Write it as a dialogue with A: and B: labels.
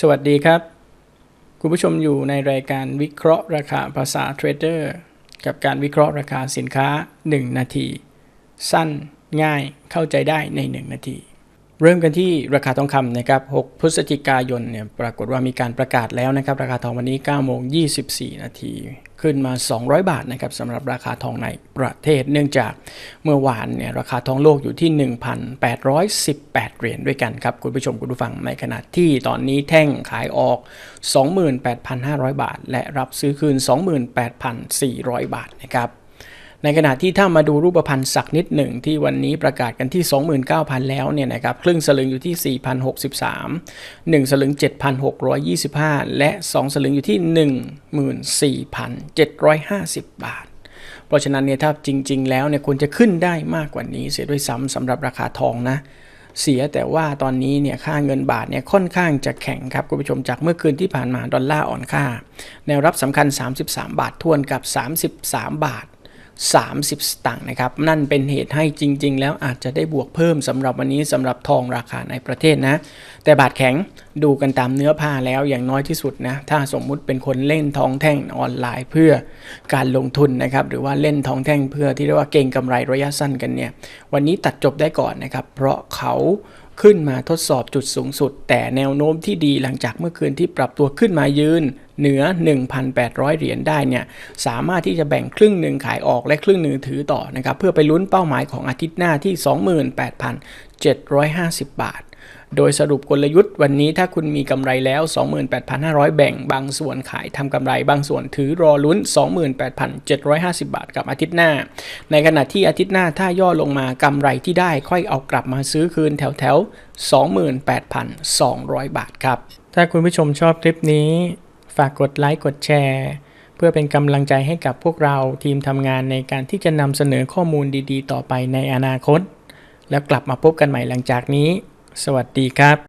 A: สวัสดีครับ คุณผู้ชมอยู่ในรายการวิเคราะห์ราคาภาษาเทรดเดอร์กับการวิเคราะห์ราคาสินค้า 1 นาที สั้นง่ายเข้าใจได้ใน 1 นาที เริ่มกันที่ราคาทองคำนะครับ 6 พฤศจิกายนเนี่ยปรากฏว่ามีการประกาศแล้วนะครับ ราคาทองวันนี้9โมง24 นาที ขึ้นมา 200 บาทนะครับสำหรับราคาทองในประเทศ เนื่องจากเมื่อวานเนี่ยราคาทองโลกอยู่ที่ 1,818 เหรียญด้วยกันครับ คุณผู้ชมคุณผู้ฟังในขณะที่ตอนนี้แท่งขายออก 28,500 บาท และรับซื้อคืน 28,400 บาทนะครับ ในขณะที่ถ้ามาดูรูปพรรณสักนิดหนึ่งที่วันนี้ประกาศกันที่ 29,000 แล้วเนี่ยนะครับครึ่งสลึงอยู่ที่ 4,063 1 สลึง 7,625 และ 2 สลึงอยู่ที่ 14,750 บาท เพราะฉะนั้นเนี่ยถ้าจริง ๆ แล้วเนี่ยควรจะขึ้นได้มากกว่านี้เสียด้วยซ้ำสำหรับราคาทองนะเสียแต่ว่าตอนนี้เนี่ยค่าเงินบาทเนี่ยค่อนข้างจะแข็งครับคุณผู้ชมจากเมื่อคืนที่ผ่านมาดอลลาร์อ่อนค่า แนวรับสำคัญ 33 บาททวนกับ 33 บาท 30 สตางค์นะครับ นั่นเป็นเหตุให้จริง ๆ แล้วอาจจะได้บวกเพิ่มสำหรับวันนี้สำหรับทองราคาในประเทศนะ แต่บาทแข็งดูกันตามเนื้อผ้าแล้วอย่างน้อยที่สุดนะ ถ้าสมมุติเป็นคนเล่นทองแท่งออนไลน์เพื่อการลงทุนนะครับ หรือว่าเล่นทองแท่งเพื่อที่เรียกว่าเก่งกำไรระยะสั้นกันเนี่ย วันนี้ตัดจบได้ก่อนนะครับ เพราะเขา ขึ้นมาทดสอบจุดสูงสุด แต่แนวโน้มที่ดีหลังจากเมื่อคืนที่ปรับตัวขึ้นมายืนเหนือ 1,800 เหรียญได้เนี่ยสามารถที่จะแบ่งครึ่งหนึ่งขายออกและครึ่งหนึ่งถือต่อนะครับเพื่อไปลุ้นเป้าหมายของอาทิตย์หน้าที่ 28,750 บาท โดยสรุปกลยุทธ์วันนี้ถ้าคุณมีกำไรแล้ว 28,500 แบ่งบางส่วนขายทำกำไรบางส่วนถือรอลุ้น 28,750 บาทกับอาทิตย์หน้า ในขณะที่อาทิตย์หน้าถ้าย่อลงมากำไรที่ได้ค่อยเอากลับมาซื้อคืนแถวแถว28,200 บาทครับ ถ้าคุณผู้ชมชอบคลิปนี้ ฝากกดไลค์กดแชร์ เพื่อเป็นกำลังใจให้กับพวกเราทีมทำงานในการที่จะนำเสนอข้อมูลดีๆ ต่อไปในอนาคต แล้วกลับมาพบกันใหม่หลังจากนี้ สวัสดีครับ